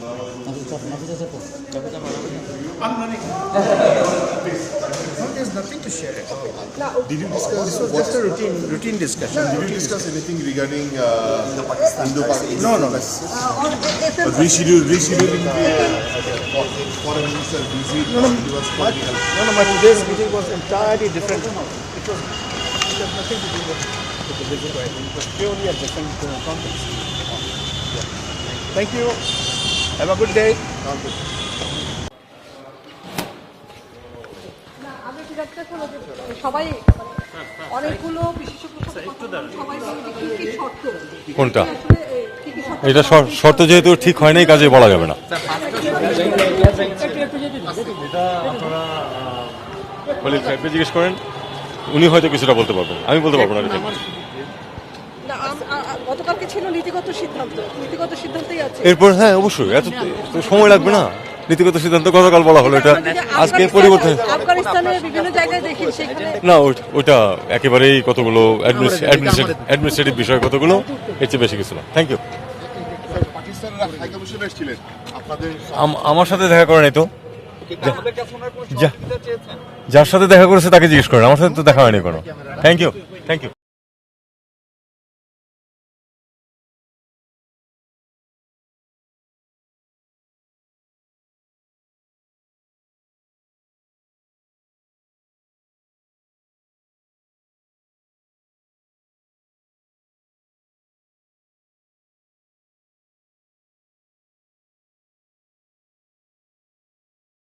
No, there's nothing to share. Did you discuss This was just a routine, routine discussion. Did you discuss anything regarding uh, Indo-Pakistan? No, no. But reschedule, rescheduling the uh, foreign minister visit. No, no, helpful. No, no, but today's meeting was entirely different. It was, it has nothing to do with, with the visit. It was purely a different uh, context. Thank you. Have a good day. সবাই অনেকগুলো কি শর্ত কোনটা? আসলে, এ, কি কি শর্ত এটা শর্ত যেহেতু ঠিক হয় নাই কাজে বলা যাবে না খলিল জিজ্ঞেস করেন উনি হয়তো কিছুটা বলতে পারবেন আমি বলতে পারব না গতকালকে ছিল নীতিগত সিদ্ধান্ত। নীতিগত সিদ্ধান্তেই আছে। এরপর হ্যাঁ অবশ্যই। এত সময় লাগবে না। নীতিগত সিদ্ধান্ত গতকাল বলা হলো। এটা আজকে পরিবর্তন আফগানিস্তানের বিভিন্ন জায়গায় দেখি সেখানে না ওইটা একেবারেই কতগুলো অ্যাডমিনিস্ট্রেটিভ বিষয় কতগুলো এর চেয়ে বেশি কিছু না। থ্যাংক ইউ আমার সাথে দেখা করে নাই তো। যা- যার সাথে দেখা করেছে তাকে জিজ্ঞেস করেন। আমার সাথে তো দেখা হয়নি কোনো থ্যাংক ইউ থ্যাংক ইউ